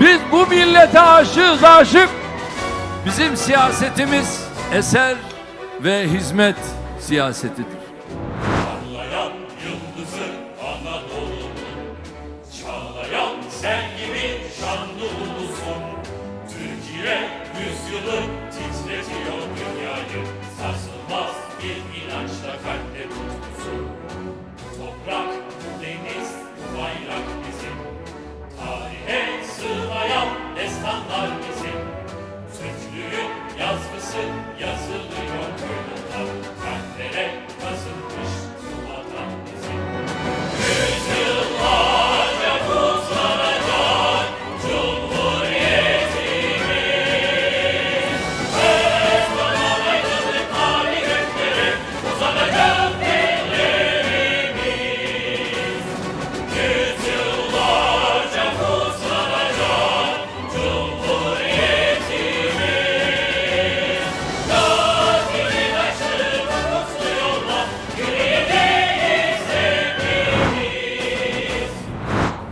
Biz bu millete aşığız aşık. Bizim siyasetimiz eser ve hizmet siyasetidir. Parlayan yıldızı Anadolu'nun Çağlayan sen gibi şanlı ulusun Türkiye yüzyılı titretiyor dünyayı Sarsılmaz listen.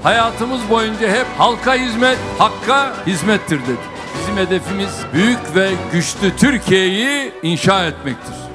Hayatımız boyunca hep halka hizmet, hakka hizmettir dedi. Bizim hedefimiz büyük ve güçlü Türkiye'yi inşa etmektir.